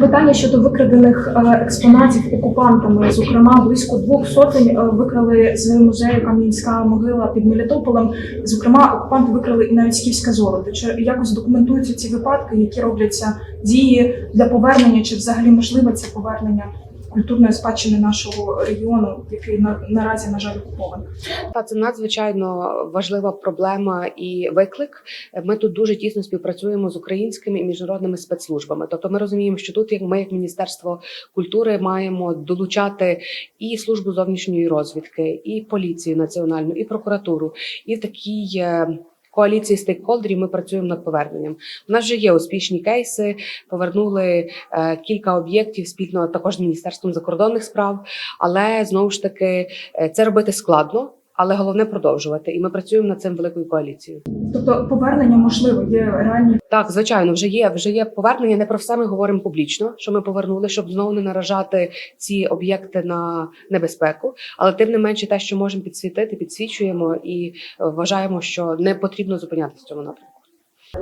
Питання щодо викрадених е, експонатів окупантами, зокрема, близько двох сотень е, викрали з музею Кам'янська могила під Мелітополем. Зокрема, окупанти викрали і навіть скіфське золото. Чи якось документуються ці випадки, які робляться дії для повернення, чи взагалі можливе це повернення культурної спадщини нашого регіону, який на наразі на жаль окупований? Та це надзвичайно важлива проблема і виклик. Ми тут дуже тісно співпрацюємо з українськими і міжнародними спецслужбами. Тобто, ми розуміємо, що тут як ми, як міністерство культури, маємо долучати і службу зовнішньої розвідки, і поліцію національну, і прокуратуру, і в такій. е, Коаліції стейкхолдерів ми працюємо над поверненням. У нас вже є успішні кейси. Повернули е, кілька об'єктів спільно також з міністерством закордонних справ. Але знову ж таки е, це робити складно, але головне продовжувати. І ми працюємо над цим великою коаліцією. Тобто повернення можливо, є реальні Так, звичайно, вже є вже є повернення. Не про все ми говоримо публічно, що ми повернули, щоб знову не наражати ці об'єкти на небезпеку. Але тим не менше, те, що можемо підсвітити, підсвічуємо і е, вважаємо, що не потрібно зупинятися в цьому напрямку.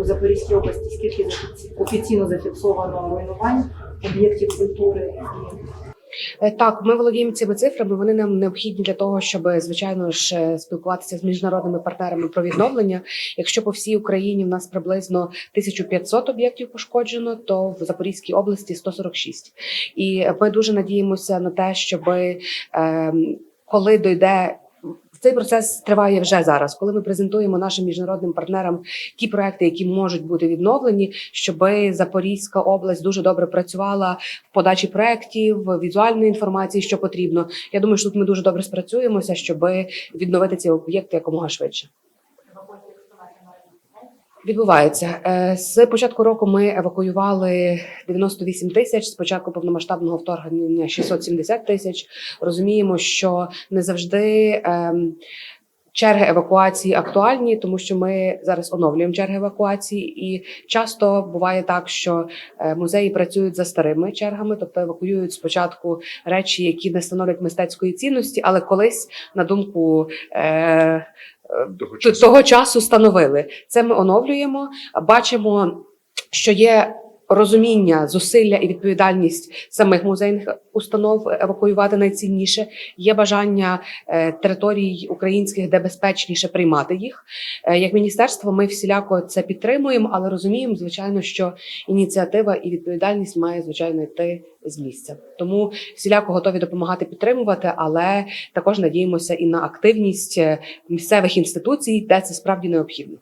У Запорізькій області скільки офіційно зафіксовано руйнувань об'єктів культури Так, ми володіємо цими цифрами. Вони нам необхідні для того, щоб звичайно ж е, спілкуватися з міжнародними партнерами про відновлення. Якщо по всій Україні в нас приблизно 1500 об'єктів пошкоджено, то в Запорізькій області 146. І ми дуже надіємося на те, щоб ем, коли дойде. Цей процес триває вже зараз, коли ми презентуємо нашим міжнародним партнерам ті проекти, які можуть бути відновлені, щоб Запорізька область дуже добре працювала в подачі проектів, візуальної інформації, що потрібно. Я думаю, що тут ми дуже добре спрацюємося, щоб відновити ці об'єкти якомога швидше. Відбувається Е, з початку року. Ми евакуювали 98 тисяч. З початку повномасштабного вторгнення 670 тисяч. Розуміємо, що не завжди. Черги евакуації актуальні, тому що ми зараз оновлюємо черги евакуації, і часто буває так, що е, музеї працюють за старими чергами, тобто евакуюють спочатку речі, які не становлять мистецької цінності, але колись на думку. Е, Того т- того часу становили. Це ми оновлюємо. Бачимо, що є розуміння, зусилля і відповідальність самих музейних установ евакуювати найцінніше. Є бажання е, територій українських, де безпечніше приймати їх. Е, Як міністерство, ми всіляко це підтримуємо, але розуміємо, звичайно, що ініціатива і відповідальність має звичайно йти з місця. Тому всіляко готові допомагати підтримувати, але також надіємося і на активність е, місцевих інституцій, де це справді необхідно.